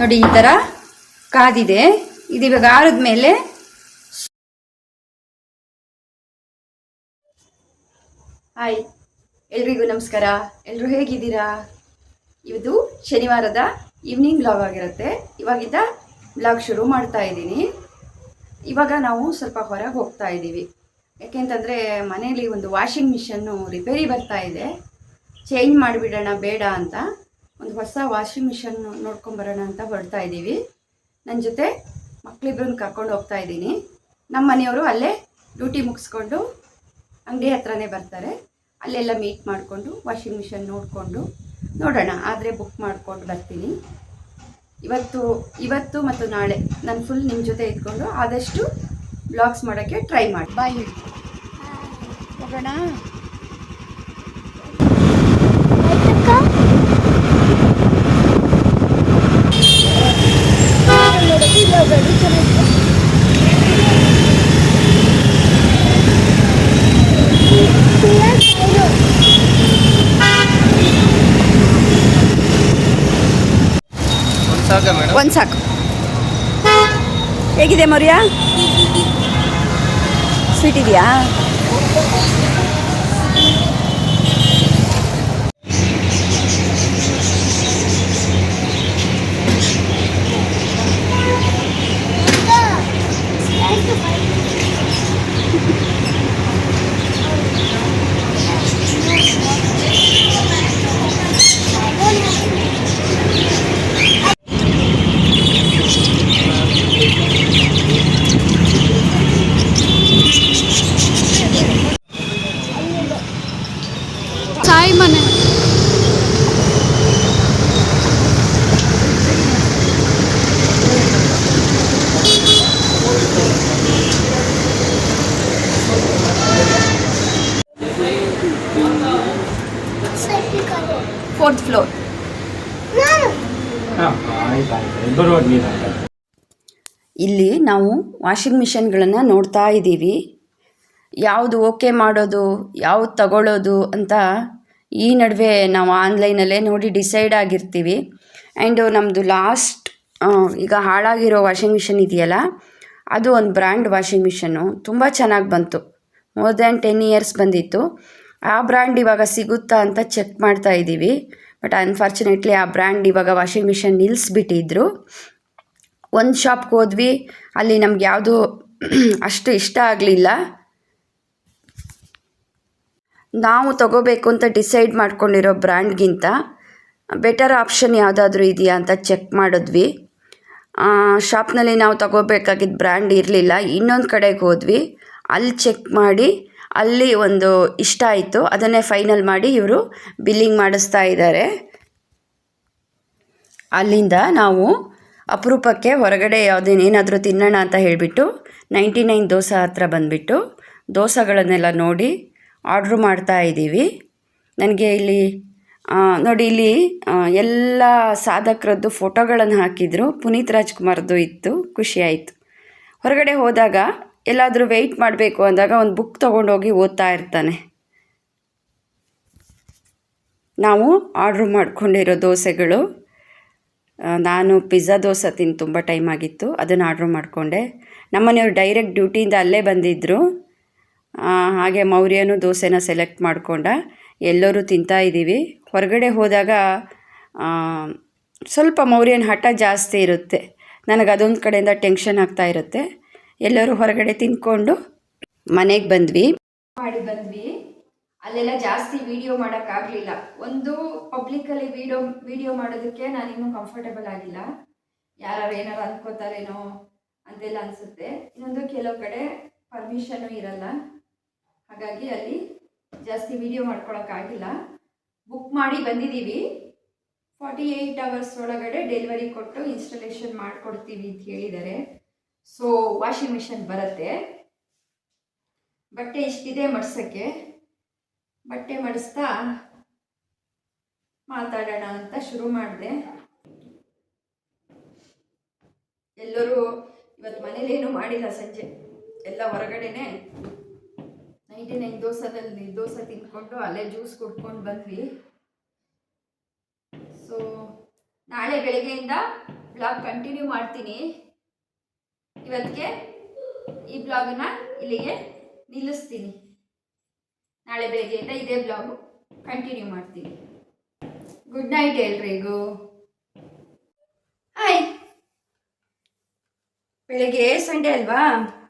ನೋಡಿ ಈ ಥರ ಕಾದಿದೆ. ಇದು ಇವಾಗ ಆರಿದ ಮೇಲೆ ಹಾಯ್ ಎಲ್ರಿಗೂ ನಮಸ್ಕಾರ. ಎಲ್ಲರೂ ಹೇಗಿದ್ದೀರಾ? ಇದು ಶನಿವಾರದ ಈವ್ನಿಂಗ್ ಬ್ಲಾಗ್ ಆಗಿರುತ್ತೆ. ಇವಾಗಿದ್ದ ಬ್ಲಾಗ್ ಶುರು ಮಾಡ್ತಾ ಇದ್ದೀನಿ. ಇವಾಗ ನಾವು ಸ್ವಲ್ಪ ಹೊರಗೆ ಹೋಗ್ತಾ ಇದ್ದೀವಿ. ಯಾಕೆಂತಂದರೆ ಮನೆಯಲ್ಲಿ ಒಂದು ವಾಷಿಂಗ್ ಮಿಷನ್ನು ರಿಪೇರಿ ಬರ್ತಾ ಇದೆ. ಚೇಂಜ್ ಮಾಡಿಬಿಡೋಣ ಬೇಡ ಅಂತ. ಒಂದು ಹೊಸ ವಾಷಿಂಗ್ ಮಿಷನ್ ನೋಡ್ಕೊಂಬರೋಣ ಅಂತ ಹೊರಡ್ತಾ ಇದ್ದೀವಿ. ನನ್ನ ಜೊತೆ ಮಕ್ಕಳಿಬ್ರನ್ನ ಕರ್ಕೊಂಡು ಹೋಗ್ತಾ ಇದ್ದೀನಿ. ನಮ್ಮ ಮನೆಯವರು ಅಲ್ಲೇ ಡ್ಯೂಟಿ ಮುಗಿಸ್ಕೊಂಡು ಅಂಗಡಿ ಹತ್ರನೇ ಬರ್ತಾರೆ. ಅಲ್ಲೆಲ್ಲ ಮೀಟ್ ಮಾಡಿಕೊಂಡು ವಾಷಿಂಗ್ ಮಿಷನ್ ನೋಡಿಕೊಂಡು ನೋಡೋಣ. ಆದರೆ ಬುಕ್ ಮಾಡಿಕೊಂಡು ಬರ್ತೀನಿ. ಇವತ್ತು ಇವತ್ತು ಮತ್ತು ನಾಳೆ ನಾನು ಫುಲ್ ನಿಮ್ಮ ಜೊತೆ ಇದ್ಕೊಂಡು ಆದಷ್ಟು ಬ್ಲಾಗ್ಸ್ ಮಾಡೋಕ್ಕೆ ಟ್ರೈ ಮಾಡಿ. ಬಾಯ್ ಹೋಗೋಣ ಒಂದು ಸಾಕ ಮೇಡಮ್ ಒಂದು ಸಾಕು. ಹೇಗಿದೆ ಮೌರ್ಯ? ಸ್ವೀಟ್ ಇದೆಯಾ ಸಾಯಿ ಮನೆ ಫೋರ್ತ್ ಫ್ಲೋರ್ ಹಾಂ ಆಯ್ತು ಆಯ್ತು ಬರುವಾಗ ನೀನು ಆಯ್ತು ಇಲ್ಲಿ ನಾವು ವಾಷಿಂಗ್ ಮಿಷನ್ಗಳನ್ನು ನೋಡ್ತಾ ಇದ್ದೀವಿ. ಯಾವುದು ಓಕೆ ಮಾಡೋದು, ಯಾವುದು ತಗೊಳ್ಳೋದು ಅಂತ ಈ ನಡುವೆ ನಾವು ಆನ್ಲೈನಲ್ಲೇ ನೋಡಿ ಡಿಸೈಡ್ ಆಗಿರ್ತೀವಿ. ಆ್ಯಂಡು ನಮ್ಮದು ಲಾಸ್ಟ್ ಈಗ ಹಾಳಾಗಿರೋ ವಾಷಿಂಗ್ ಮಿಷನ್ ಇದೆಯಲ್ಲ, ಅದು ಒಂದು ಬ್ರ್ಯಾಂಡ್ ವಾಷಿಂಗ್ ಮಿಷನ್ನು. ತುಂಬ ಚೆನ್ನಾಗಿ ಬಂತು. ಮೋರ್ ದ್ಯಾನ್ ಟೆನ್ ಇಯರ್ಸ್ ಬಂದಿತ್ತು. ಆ ಬ್ರ್ಯಾಂಡ್ ಇವಾಗ ಸಿಗುತ್ತಾ ಅಂತ ಚೆಕ್ ಮಾಡ್ತಾ ಇದ್ದೀವಿ. ಬಟ್ ಅನ್ಫಾರ್ಚುನೇಟ್ಲಿ ಆ ಬ್ರ್ಯಾಂಡ್ ಇವಾಗ ವಾಷಿಂಗ್ ಮಿಷನ್ ನಿಲ್ಲಿಸ್ಬಿಟ್ಟಿದ್ರು ಒಂದು ಶಾಪ್ಗೆ ಹೋದ್ವಿ ಅಲ್ಲಿ ನಮ್ಗೆ ಯಾವುದು ಅಷ್ಟು ಇಷ್ಟ ಆಗಲಿಲ್ಲ. ನಾವು ತಗೋಬೇಕು ಅಂತ ಡಿಸೈಡ್ ಮಾಡ್ಕೊಂಡಿರೋ ಬ್ರ್ಯಾಂಡ್ಗಿಂತ ಬೆಟರ್ ಆಪ್ಷನ್ ಯಾವುದಾದ್ರೂ ಇದೆಯಾ ಅಂತ ಚೆಕ್ ಮಾಡಿದ್ವಿ. ಶಾಪ್ನಲ್ಲಿ ನಾವು ತಗೋಬೇಕಾಗಿದ್ದ ಬ್ರ್ಯಾಂಡ್ ಇರಲಿಲ್ಲ. ಇನ್ನೊಂದು ಕಡೆಗೆ ಹೋದ್ವಿ. ಅಲ್ಲಿ ಚೆಕ್ ಮಾಡಿ, ಅಲ್ಲಿ ಒಂದು ಇಷ್ಟ ಆಯಿತು. ಅದನ್ನೇ ಫೈನಲ್ ಮಾಡಿ ಇವರು ಬಿಲ್ಲಿಂಗ್ ಮಾಡಿಸ್ತಾ ಇದ್ದಾರೆ. ಅಲ್ಲಿಂದ ನಾವು ಅಪರೂಪಕ್ಕೆ ಹೊರಗಡೆ ಯಾವುದೇನೇನಾದರೂ ತಿನ್ನೋಣ ಅಂತ ಹೇಳಿಬಿಟ್ಟು ನೈಂಟಿ ನೈನ್ ದೋಸೆ ಹತ್ರ ಬಂದುಬಿಟ್ಟು ದೋಸೆಗಳನ್ನೆಲ್ಲ ನೋಡಿ ಆರ್ಡ್ರ್ ಮಾಡ್ತಾ ಇದ್ದೀವಿ. ನನಗೆ ಇಲ್ಲಿ ನೋಡಿ ಇಲ್ಲಿ ಎಲ್ಲ ಸಾಧಕರದ್ದು ಫೋಟೋಗಳನ್ನು ಹಾಕಿದ್ರು. ಪುನೀತ್ ರಾಜ್ಕುಮಾರ್ದು ಇತ್ತು, ಖುಷಿ ಆಯಿತು. ಹೊರಗಡೆ ಹೋದಾಗ ಎಲ್ಲಾದರೂ ವೆಯ್ಟ್ ಮಾಡಬೇಕು ಅಂದಾಗ ಒಂದು ಬುಕ್ ತೊಗೊಂಡೋಗಿ ಓದ್ತಾ ಇರ್ತಾನೆ. ನಾವು ಆರ್ಡ್ರ್ ಮಾಡ್ಕೊಂಡಿರೋ ದೋಸೆಗಳು. ನಾನು ಪಿಜ್ಜಾ ದೋಸೆ ತಿಂದು ತುಂಬ ಟೈಮ್ ಆಗಿತ್ತು. ಅದನ್ನು ಆರ್ಡ್ರ್ ಮಾಡಿಕೊಂಡೆ. ನಮ್ಮನೆಯವ್ರು ಡೈರೆಕ್ಟ್ ಡ್ಯೂಟಿಯಿಂದ ಅಲ್ಲೇ ಬಂದಿದ್ದರು ಹಾಗೆ ಮೌರ್ಯನು ದೋಸೆನ ಸೆಲೆಕ್ಟ್ ಮಾಡಿಕೊಂಡ. ಎಲ್ಲರೂ ತಿಂತಾ ಇದ್ದೀವಿ ಹೊರಗಡೆ ಹೋದಾಗ ಸ್ವಲ್ಪ ಮೌರ್ಯನ ಹಠ ಜಾಸ್ತಿ ಇರುತ್ತೆ. ನನಗೆ ಅದೊಂದು ಕಡೆಯಿಂದ ಟೆನ್ಷನ್ ಆಗ್ತಾ ಇರುತ್ತೆ. ಎಲ್ಲರೂ ಹೊರಗಡೆ ತಿಂದ್ಕೊಂಡು ಮನೆಗೆ ಬಂದ್ವಿ. ಮಾಡಿ ಬಂದ್ವಿ. ಅಲ್ಲೆಲ್ಲ ಜಾಸ್ತಿ ವಿಡಿಯೋ ಮಾಡೋಕ್ಕಾಗಲಿಲ್ಲ. ಒಂದು ಪಬ್ಲಿಕ್ಕಲ್ಲಿ ವಿಡಿಯೋ ವಿಡಿಯೋ ಮಾಡೋದಕ್ಕೆ ನಾನಿನ್ನೂ ಕಂಫರ್ಟಬಲ್ ಆಗಿಲ್ಲ. ಯಾರು ಏನಾರು ಅಂದ್ಕೋತಾರೇನೋ ಅಂತೆಲ್ಲ ಅನಿಸುತ್ತೆ. ಇನ್ನೊಂದು ಕೆಲವು ಕಡೆ ಪರ್ಮಿಷನು ಇರಲ್ಲ. ಹಾಗಾಗಿ ಅಲ್ಲಿ ಜಾಸ್ತಿ ವಿಡಿಯೋ ಮಾಡ್ಕೊಳಕ್ಕಾಗಿಲ್ಲ. ಬುಕ್ ಮಾಡಿ ಬಂದಿದ್ದೀವಿ. ಫಾರ್ಟಿ ಏಯ್ಟ್ ಅವರ್ಸ್ ಒಳಗಡೆ ಡೆಲಿವರಿ ಕೊಟ್ಟು ಇನ್ಸ್ಟಾಲೇಷನ್ ಮಾಡಿಕೊಡ್ತೀವಿ ಅಂತ ಹೇಳಿದ್ದಾರೆ. ಸೊ ವಾಷಿಂಗ್ ಮಿಷನ್ ಬರುತ್ತೆ. ಬಟ್ಟೆ ಇಷ್ಟಿದೆ ಮಡ್ಸೋಕ್ಕೆ. ಬಟ್ಟೆ ಮಡಿಸ್ತಾ ಮಾತಾಡೋಣ ಅಂತ ಶುರು ಮಾಡಿದೆ. ಎಲ್ಲರೂ ಇವತ್ತು ಮನೇಲಿ ಏನು ಮಾಡಿಲ್ಲ ಸಂಜೆ. ಎಲ್ಲ ಹೊರಗಡೆನೆ ನೈಂಟಿ ನೈನ್ ದೋಸದಲ್ಲಿ ದೋಸೆ ತಿಂದ್ಕೊಂಡು ಅಲ್ಲೇ ಜ್ಯೂಸ್ ಕುಡ್ಕೊಂಡು ಬಂದ್ವಿ. ಸೊ ನಾಳೆ ಬೆಳಗ್ಗೆಯಿಂದ ಬ್ಲಾಗ್ ಕಂಟಿನ್ಯೂ ಮಾಡ್ತೀನಿ. ಇವತ್ತಿಗೆ ಈ ಬ್ಲಾಗನ್ನು ಇಲ್ಲಿಗೆ ನಿಲ್ಲಿಸ್ತೀನಿ. ನಾಳೆ ಬೆಳಗ್ಗೆಯಿಂದ ಇದೇ ಬ್ಲಾಗು ಕಂಟಿನ್ಯೂ ಮಾಡ್ತೀನಿ. ಗುಡ್ ನೈಟ್ ಎಲ್ರಿಗೂ. ಹಾಯ್ ಬೆಳಗ್ಗೆ ಸಂಡೇ ಅಲ್ವಾ?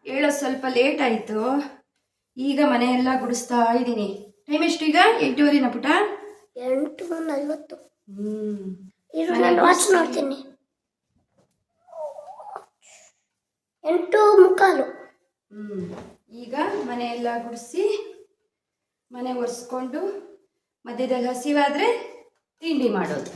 ಹೇಳೋ ಸ್ವಲ್ಪ ಲೇಟ್ ಆಯಿತು. ಈಗ ಮನೆಯೆಲ್ಲ ಗುಡಿಸ್ತಾ ಇದ್ದೀನಿ. ಟೈಮ್ ಎಷ್ಟು ಈಗ ಎಂಟೂವರೆನ ಪುಟ? ಎಂಟು ನಲ್ವತ್ತು ಹ್ಞೂ ವಾಚ್ ನೋಡ್ತೀನಿ. ಎಂಟು ಮುಕ್ಕಾಲು. ಹ್ಞೂ ಈಗ ಮನೆಯೆಲ್ಲ ಗುಡಿಸಿ ಮನೆ ಒರೆಸ್ಕೊಂಡು ಮಧ್ಯದಲ್ಲಿ ಹಸಿವಾದ್ರೆ ತಿಂಡಿ ಮಾಡೋದು.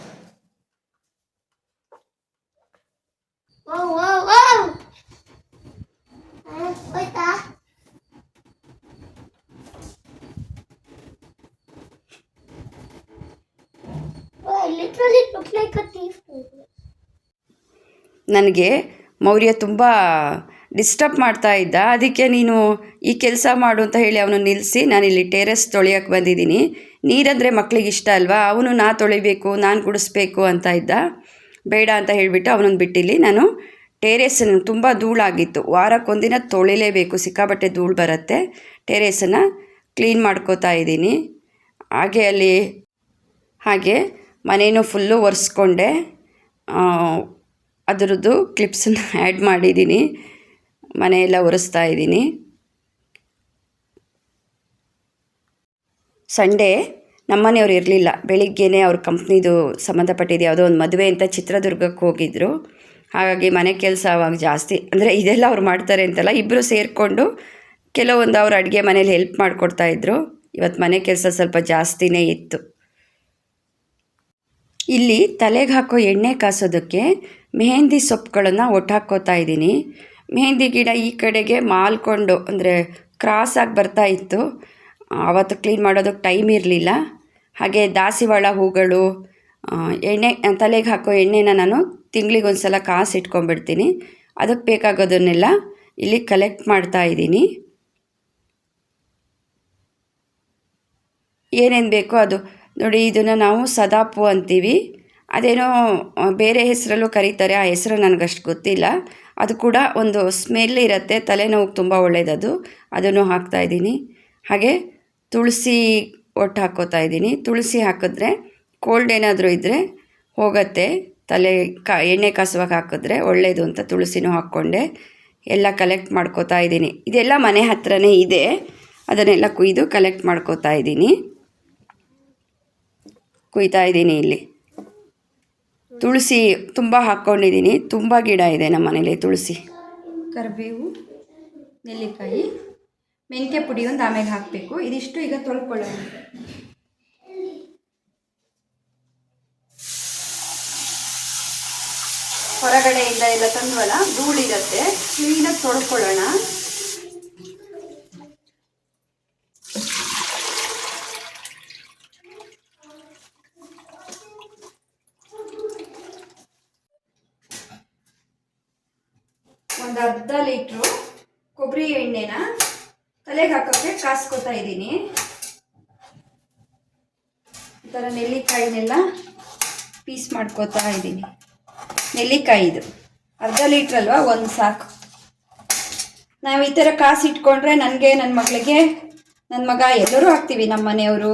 ನನಗೆ ಮೌರ್ಯ ತುಂಬ ಡಿಸ್ಟರ್ಬ್ ಮಾಡ್ತಾ ಇದ್ದ. ಅದಕ್ಕೆ ನೀನು ಈ ಕೆಲಸ ಮಾಡು ಅಂತ ಹೇಳಿ ಅವನು ನಿಲ್ಲಿಸಿ ನಾನಿಲ್ಲಿ ಟೆರೆಸ್ ತೊಳೆಯೋಕ್ಕೆ ಬಂದಿದ್ದೀನಿ. ನೀರಂದರೆ ಮಕ್ಕಳಿಗೆ ಇಷ್ಟ ಅಲ್ವಾ? ಅವನು ನಾ ತೊಳಿಬೇಕು, ನಾನು ಗುಡಿಸ್ಬೇಕು ಅಂತ ಇದ್ದ. ಬೇಡ ಅಂತ ಹೇಳಿಬಿಟ್ಟು ಅವನನ್ನು ಬಿಟ್ಟಿಲ್ಲಿ. ನಾನು ಟೇರೇಸನ್ನು ತುಂಬ ಧೂಳಾಗಿತ್ತು. ವಾರಕ್ಕೊಂದಿನ ತೊಳಿಲೇಬೇಕು ಸಿಕ್ಕಾಬಟ್ಟೆ ಧೂಳು ಬರುತ್ತೆ. ಟೆರೇಸನ್ನು ಕ್ಲೀನ್ ಮಾಡ್ಕೋತಾ ಇದ್ದೀನಿ. ಹಾಗೆ ಅಲ್ಲಿ, ಹಾಗೆ ಮನೇನೂ ಫುಲ್ಲು ಒರೆಸ್ಕೊಂಡೆ. ಅದರದ್ದು ಕ್ಲಿಪ್ಸನ್ನ ಆ್ಯಡ್ ಮಾಡಿದ್ದೀನಿ. ಮನೆಯೆಲ್ಲ ಒರೆಸ್ತಾ ಇದ್ದೀನಿ. ಸಂಡೇ ನಮ್ಮನೆಯವ್ರು ಇರಲಿಲ್ಲ. ಬೆಳಿಗ್ಗೆನೇ ಅವ್ರ ಕಂಪ್ನಿದು ಸಂಬಂಧಪಟ್ಟಿದ್ದು ಯಾವುದೋ ಒಂದು ಮದುವೆ ಅಂತ ಚಿತ್ರದುರ್ಗಕ್ಕೆ ಹೋಗಿದ್ದರು ಹಾಗಾಗಿ ಮನೆ ಕೆಲಸ ಅವಾಗ ಜಾಸ್ತಿ. ಅಂದರೆ ಇದೆಲ್ಲ ಅವ್ರು ಮಾಡ್ತಾರೆ ಅಂತಲ್ಲ ಇಬ್ಬರು ಸೇರಿಕೊಂಡು ಕೆಲವೊಂದು ಅವ್ರು ಅಡುಗೆ ಮನೇಲಿ ಹೆಲ್ಪ್ ಮಾಡಿಕೊಡ್ತಾಯಿದ್ರು ಇವತ್ತು ಮನೆ ಕೆಲಸ ಸ್ವಲ್ಪ ಜಾಸ್ತಿನೇ ಇತ್ತು. ಇಲ್ಲಿ ತಲೆಗೆ ಹಾಕೋ ಎಣ್ಣೆ ಕಾಸೋದಕ್ಕೆ ಮೆಹೆಂದಿ ಸೊಪ್ಪುಗಳನ್ನು ಒಟ್ಟಾಕೋತಾ ಇದ್ದೀನಿ. ಮೆಹಂದಿ ಗಿಡ ಈ ಕಡೆಗೆ ಮಾಲ್ಕೊಂಡು, ಅಂದರೆ ಕ್ರಾಸಾಗಿ ಬರ್ತಾ ಇತ್ತು. ಆವತ್ತು ಕ್ಲೀನ್ ಮಾಡೋದಕ್ಕೆ ಟೈಮ್ ಇರಲಿಲ್ಲ. ಹಾಗೆ ದಾಸಿವಾಳ ಹೂಗಳು ಎಣ್ಣೆ, ತಲೆಗೆ ಹಾಕೋ ಎಣ್ಣೆನ ನಾನು ತಿಂಗಳಿಗೊಂದು ಸಲ ಕಾಸು ಇಟ್ಕೊಂಡ್ಬಿಡ್ತೀನಿ. ಅದಕ್ಕೆ ಬೇಕಾಗೋದನ್ನೆಲ್ಲ ಇಲ್ಲಿ ಕಲೆಕ್ಟ್ ಮಾಡ್ತಾ ಇದ್ದೀನಿ. ಏನೇನು ಬೇಕೋ ಅದು. ನೋಡಿ, ಇದನ್ನು ನಾವು ಸದಾಪು ಅಂತೀವಿ. ಅದೇನೋ ಬೇರೆ ಹೆಸರಲ್ಲೂ ಕರೀತಾರೆ. ಆ ಹೆಸರು ನನಗಷ್ಟು ಗೊತ್ತಿಲ್ಲ. ಅದು ಕೂಡ ಒಂದು ಸ್ಮೆಲ್ ಇರುತ್ತೆ, ತಲೆನೋವು ತುಂಬ ಒಳ್ಳೆಯದದು ಅದನ್ನು ಹಾಕ್ತಾ ಇದ್ದೀನಿ. ಹಾಗೆ ತುಳಸಿ ಒಟ್ಟು ಹಾಕ್ಕೋತಾ ಇದ್ದೀನಿ. ತುಳಸಿ ಹಾಕಿದ್ರೆ ಕೋಲ್ಡ್ ಏನಾದರೂ ಇದ್ದರೆ ಹೋಗತ್ತೆ. ತಲೆ ಕಾ, ಎಣ್ಣೆ ಕಾಸುವಾಗ ಹಾಕಿದ್ರೆ ಒಳ್ಳೆಯದು ಅಂತ ತುಳಸಿನೂ ಹಾಕ್ಕೊಂಡೆ. ಎಲ್ಲ ಕಲೆಕ್ಟ್ ಮಾಡ್ಕೋತಾ ಇದ್ದೀನಿ. ಇದೆಲ್ಲ ಮನೆ ಹತ್ರನೇ ಇದೆ. ಅದನ್ನೆಲ್ಲ ಕುಯ್ದು ಕಲೆಕ್ಟ್ ಮಾಡ್ಕೋತಾ ಇದ್ದೀನಿ. ಕುಯ್ತಾ ಇದ್ದೀನಿ ಇಲ್ಲಿ. ತುಳಸಿ ತುಂಬ ಹಾಕ್ಕೊಂಡಿದ್ದೀನಿ. ತುಂಬ ಗಿಡ ಇದೆ ನಮ್ಮ ಮನೇಲಿ ತುಳಸಿ. ಕರಿಬೇವು, ನೆಲ್ಲಿಕಾಯಿ, ಮೆಂತ್ಯ ಪುಡಿ ಒಂದು ಆಮೇಲೆ ಹಾಕಬೇಕು. ಇದಿಷ್ಟು ಈಗ ತೊಳ್ಕೊಳ್ಳೋಣ. ಹೊರಗಡೆಯಿಂದ ಎಲ್ಲ ತಂದ್ವಲ್ಲ, ಧೂಳಿರುತ್ತೆ. ಕ್ಲೀನಾಗಿ ತೊಳ್ಕೊಳ್ಳೋಣ. ಅರ್ಧ ಲೀಟ್ರು ಕೊಬ್ಬರಿ ಎಣ್ಣೆನ ತಲೆಗೆ ಹಾಕೋಕ್ಕೆ ಕಾಸ್ಕೊತಾ ಇದ್ದೀನಿ. ಈ ಥರ ನೆಲ್ಲಿಕಾಯಿನೆಲ್ಲ ಪೀಸ್ ಮಾಡ್ಕೋತಾ ಇದ್ದೀನಿ. ನೆಲ್ಲಿಕಾಯಿದು. ಅರ್ಧ ಲೀಟ್ರ್ ಅಲ್ವಾ? ಒಂದು ಸಾಕು. ನಾವು ಈ ಥರ ಕಾಸು ಇಟ್ಕೊಂಡ್ರೆ ನನಗೆ ನನ್ನ ಮಗಳಿಗೆ ನನ್ನ ಮಗ ಎಲ್ಲರೂ ಹಾಕ್ತೀವಿ ನಮ್ಮ ಮನೆಯವರು.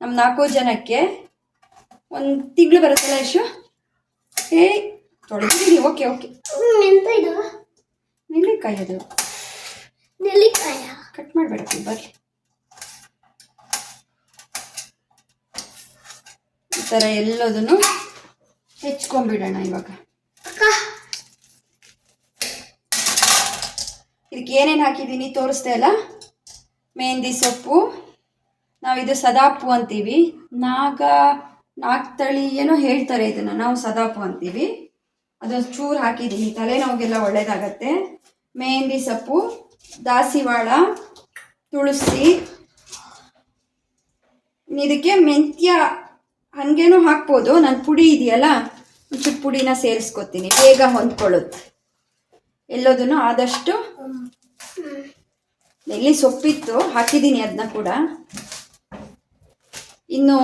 ನಮ್ಮ ನಾಲ್ಕು ಜನಕ್ಕೆ ಒಂದು ತಿಂಗಳು ಬರುತ್ತಲ್ಲ ಯಶು? ಏ ತೊಳೆದಿದ್ದೀನಿ ಓಕೆ ಓಕೆ. ನೆಲ್ಲಿಕಾಯಿ ಅದು ನೆಲ್ಲಿಕಾಯ. ಕಟ್ ಮಾಡಬೇಡ ಬರ್ರಿ ಈ ಥರ ಎಲ್ಲದನ್ನು ಹೆಚ್ಕೊಂಡ್ಬಿಡೋಣ ಇವಾಗ. ಇದಕ್ಕೆ ಏನೇನು ಹಾಕಿದ್ದೀನಿ ತೋರಿಸ್ದೆ ಅಲ್ಲ? ಮೆಹಂದಿ ಸೊಪ್ಪು ನಾವಿದು ಸದಾಪು ಅಂತೀವಿ. ನಾಗ ನಾಗ್ತಳಿ ಏನೋ ಹೇಳ್ತಾರೆ ಇದನ್ನು ನಾವು ಸದಾಪು ಅಂತೀವಿ. ಅದೊಂದು ಚೂರು ಹಾಕಿದ್ದೀನಿ. ತಲೆನೋವಿಗೆಲ್ಲ ಒಳ್ಳೇದಾಗತ್ತೆ. ಮೆಹಂದಿ ಸೊಪ್ಪು, ದಾಸಿವಾಳ, ತುಳಸಿ. ಇದಕ್ಕೆ ಮೆಂತ್ಯ ಹಾಗೇನೂ ಹಾಕ್ಬೋದು. ನನ್ನ ಪುಡಿ ಇದೆಯಲ್ಲ, ಒಂಚೂರು ಪುಡಿನ ಸೇರಿಸ್ಕೊತೀನಿ. ಬೇಗ ಹೊಂದ್ಕೊಳ್ಳುತ್ತೆ. ಎಲ್ಲೋದನ್ನು ಆದಷ್ಟು ಎಲ್ಲಿ ಸೊಪ್ಪಿತ್ತು ಹಾಕಿದ್ದೀನಿ ಅದನ್ನ ಕೂಡ. ಇನ್ನು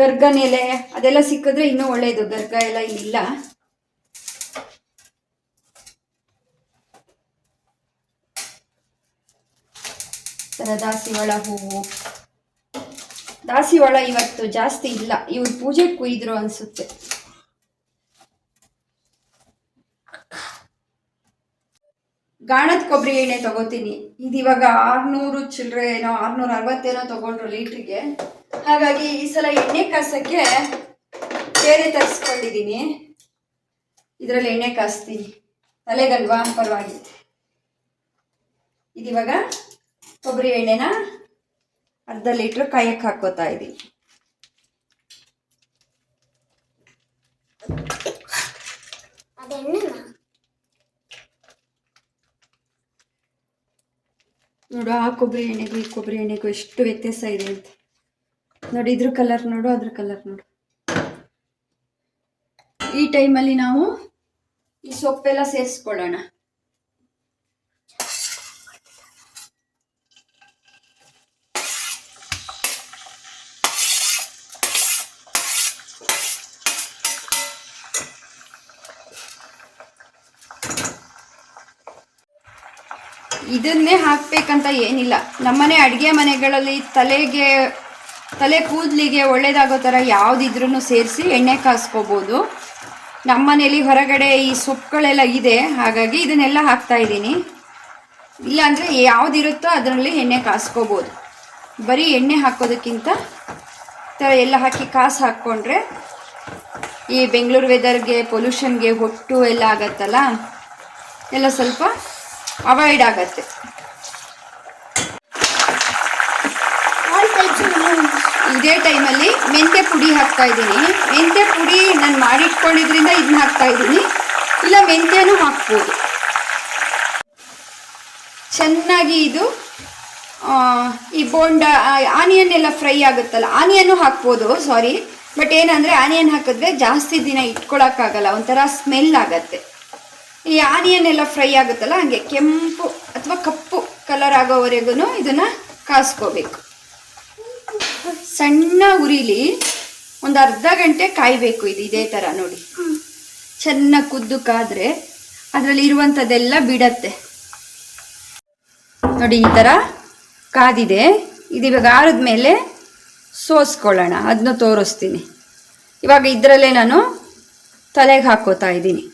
ಗರ್ಗನೆಲೆ ಅದೆಲ್ಲ ಸಿಕ್ಕಿದ್ರೆ ಇನ್ನೂ ಒಳ್ಳೆಯದು ಗರ್ಗ ಎಲ್ಲ ಇಲ್ಲಿಲ್ಲ. ಥರ ದಾಸಿವಾಳ ಹೂವು ದಾಸಿವಾಳ ಇವತ್ತು ಜಾಸ್ತಿ ಇಲ್ಲ. ಇವ್ರು ಪೂಜೆ ಕುಯ್ದ್ರು ಅನ್ಸುತ್ತೆ. ಗಾಣದ ಕೊಬ್ಬರಿ ಎಣ್ಣೆ ತಗೋತೀನಿ. ಇದು ಇವಾಗ ಆರ್ನೂರು ಚಿಲ್ಲರೆ ಏನೋ, ಆರ್ನೂರ ಅರವತ್ತೇನೋ ತಗೊಂಡ್ರು ಲೀಟ್ರಿಗೆ. ಹಾಗಾಗಿ ಈ ಸಲ ಎಣ್ಣೆ ಕಾಸಕ್ಕೆ ಬೇರೆ ತರಿಸ್ಕೊಂಡಿದ್ದೀನಿ. ಇದರಲ್ಲಿ ಎಣ್ಣೆ ಕಾಸ್ತೀನಿ. ತಲೆಗಲ್ವಾ? ಪರವಾಗಿಲ್ಲ. ಇದಿವಾಗ ಕೊಬ್ಬರಿ ಎಣ್ಣೆನ ಅರ್ಧ ಲೀಟ್ರ್ ಕಾಯಕ್ಕೆ ಹಾಕೋತಾ ಇದ್ದೀನಿ ನೋಡು ಆ ಕೊಬ್ಬರಿ ಎಣ್ಣೆಗೂ ಈ ಕೊಬ್ಬರಿ ಎಣ್ಣೆಗೂ ಎಷ್ಟು ವ್ಯತ್ಯಾಸ ಇದೆ ಅಂತ. ನೋಡಿ ಇದ್ರ ಕಲರ್ ನೋಡು ಅದ್ರ ಕಲರ್ ನೋಡು. ಈ ಟೈಮಲ್ಲಿ ನಾವು ಈ ಸೊಪ್ಪೆಲ್ಲ ಸೇರಿಸ್ಕೊಳ್ಳೋಣ. ಇದನ್ನೇ ಹಾಕ್ಬೇಕಂತ ಏನಿಲ್ಲ. ನಮ್ಮನೆ ಅಡುಗೆ ಮನೆಗಳಲ್ಲಿ ತಲೆಗೆ, ತಲೆ ಕೂದಲಿಗೆ ಒಳ್ಳೆಯದಾಗೋ ಥರ ಯಾವುದಿದ್ರೂ ಸೇರಿಸಿ ಎಣ್ಣೆ ಕಾಸ್ಕೋಬೋದು. ನಮ್ಮನೇಲಿ ಹೊರಗಡೆ ಈ ಸೊಪ್ಪುಗಳೆಲ್ಲ ಇದೆ, ಹಾಗಾಗಿ ಇದನ್ನೆಲ್ಲ ಹಾಕ್ತಾ ಇದ್ದೀನಿ. ಇಲ್ಲಾಂದರೆ ಯಾವುದಿರುತ್ತೋ ಅದರಲ್ಲಿ ಎಣ್ಣೆ ಕಾಸ್ಕೋಬೋದು. ಬರೀ ಎಣ್ಣೆ ಹಾಕೋದಕ್ಕಿಂತ ಥರ ಎಲ್ಲ ಹಾಕಿ ಕಾಸು ಹಾಕ್ಕೊಂಡ್ರೆ ಈ ಬೆಂಗಳೂರು ವೆದರ್ಗೆ ಪೊಲ್ಯೂಷನ್ಗೆ ಹೊಟ್ಟು ಎಲ್ಲ ಆಗತ್ತಲ್ಲ? ಎಲ್ಲ ಸ್ವಲ್ಪ ಅವಾಯ್ಡ್ ಆಗತ್ತೆ. ಇದೇ ಟೈಮಲ್ಲಿ ಮೆಂತ್ಯ ಪುಡಿ ಹಾಕ್ತಾ ಇದ್ದೀನಿ. ಮೆಂತ್ಯ ಪುಡಿ ನಾನು ಮಾಡಿಟ್ಕೊಂಡಿದ್ರಿಂದ ಇದನ್ನ ಹಾಕ್ತಾ ಇದ್ದೀನಿ. ಇಲ್ಲ, ಮೆಂತ್ಯನೂ ಹಾಕ್ಬೋದು. ಚೆನ್ನಾಗಿ ಇದು ಈ ಬೋಂಡ ಆನಿಯನ್ ಎಲ್ಲ ಫ್ರೈ ಆಗುತ್ತಲ್ಲ, ಆನಿಯನ್ನು ಹಾಕ್ಬೋದು, ಸಾರಿ. ಬಟ್ ಏನಂದರೆ, ಆನಿಯನ್ ಹಾಕಿದ್ರೆ ಜಾಸ್ತಿ ದಿನ ಇಟ್ಕೊಳಕ್ಕಾಗಲ್ಲ, ಒಂಥರ ಸ್ಮೆಲ್ ಆಗತ್ತೆ. ಈ ಆನಿಯನ್ ಎಲ್ಲ ಫ್ರೈ ಆಗುತ್ತಲ್ಲ, ಹಾಗೆ ಕೆಂಪು ಅಥವಾ ಕಪ್ಪು ಕಲರ್ ಆಗೋವರೆಗೂ ಇದನ್ನು ಕಾಸ್ಕೋಬೇಕು. ಸಣ್ಣ ಉರಿಲಿ ಒಂದು ಅರ್ಧ ಗಂಟೆ ಕಾಯಬೇಕು ಇದು ಇದೇ ಥರ ನೋಡಿ. ಚೆನ್ನಾಗಿ ಕುದ್ದು ಕಾದ್ರೆ ಅದರಲ್ಲಿ ಇರುವಂಥದ್ದೆಲ್ಲ ಬಿಡತ್ತೆ. ನೋಡಿ ಈ ಥರ ಕಾದಿದೆ. ಇದು ಇವಾಗ ಆರಿದ ಮೇಲೆ ಸೋಸ್ಕೊಳ್ಳೋಣ ಅದನ್ನ ತೋರಿಸ್ತೀನಿ. ಇವಾಗ ಇದರಲ್ಲೇ ನಾನು ತಲೆಗೆ ಹಾಕೋತಾ ಇದ್ದೀನಿ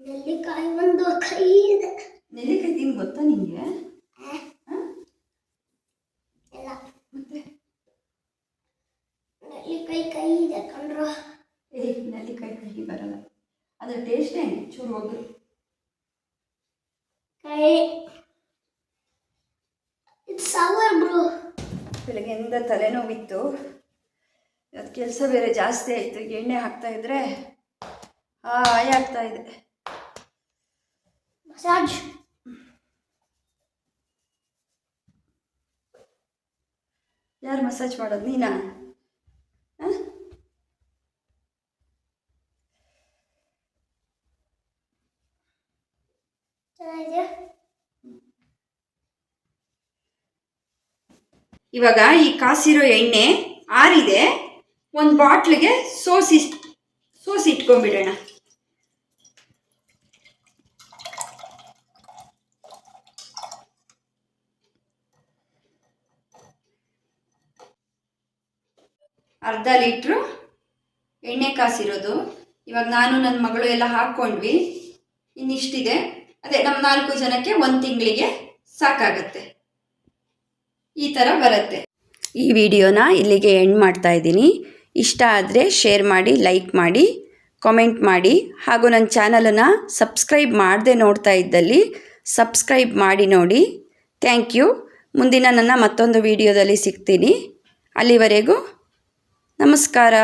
ನೆಲ್ಲಿಕಾಯಿ ಒಂದು ಕೈ ಇದೆ ನೆಲ್ಲಿಕಾಯಿ ತಿಂದು ಗೊತ್ತಾ ನಿಮಗೆ ನೆಲ್ಲಿಕಾಯಿ ಕೈ ಇದೆ ಕಂಡ್ರು ಏ ನೆಲ್ಲಿಕಾಯಿ ಕಹಿ ಬರಲ್ಲ. ಅದ್ರ ಟೇಸ್ಟ್ ಏನು? ಚೂರು ಹೋಗಿ. ಕೈ. ಇಟ್ಸ್ ಸವರ್ ಬ್ರೋ ಬೆಳಗ್ಗೆಯಿಂದ ತಲೆನೋವಿತ್ತು. ಅದು ಕೆಲಸ ಬೇರೆ ಜಾಸ್ತಿ ಆಯಿತು. ಎಣ್ಣೆ ಹಾಕ್ತಾ ಇದ್ರೆ ಹಾಯ್ ಆಗ್ತಾ ಇದೆ. ಮಸಾಜ್. ಯಾರು ಮಸಾಜ್ ಮಾಡೋದು ನೀನಾ? ಇವಾಗ ಈ ಕಾಸಿರೋ ಎಣ್ಣೆ ಆರಿದೆ ಒಂದು ಬಾಟ್ಲಿಗೆ ಸೋಸಿ ಸೋಸಿ ಇಟ್ಕೊಂಡ್ಬಿಡೋಣ ಅರ್ಧ ಲೀಟ್ರು ಎಣ್ಣೆ ಕಾಸಿರೋದು. ಇವಾಗ ನಾನು ನನ್ನ ಮಗಳು ಎಲ್ಲ ಹಾಕ್ಕೊಂಡ್ವಿ ಇನ್ನಿಷ್ಟಿದೆ. ಅದೇ ನಮ್ಮ ನಾಲ್ಕು ಜನಕ್ಕೆ ಒಂದು ತಿಂಗಳಿಗೆ ಸಾಕಾಗತ್ತೆ. ಈ ಥರ ಬರುತ್ತೆ. ಈ ವಿಡಿಯೋನ ಇಲ್ಲಿಗೆ ಎಂಡ್ ಮಾಡ್ತಾ ಇದ್ದೀನಿ. ಇಷ್ಟ ಆದರೆ ಶೇರ್ ಮಾಡಿ, ಲೈಕ್ ಮಾಡಿ, ಕಾಮೆಂಟ್ ಮಾಡಿ. ಹಾಗೂ ನನ್ನ ಚಾನಲನ್ನು ಸಬ್ಸ್ಕ್ರೈಬ್ ಮಾಡದೆ ನೋಡ್ತಾ ಇದ್ದಲ್ಲಿ ಸಬ್ಸ್ಕ್ರೈಬ್ ಮಾಡಿ ನೋಡಿ. Thank you. ಮುಂದಿನ ನನ್ನ ಮತ್ತೊಂದು ವಿಡಿಯೋದಲ್ಲಿ ಸಿಗ್ತೀನಿ. ಅಲ್ಲಿವರೆಗೂ ನಮಸ್ಕಾರ.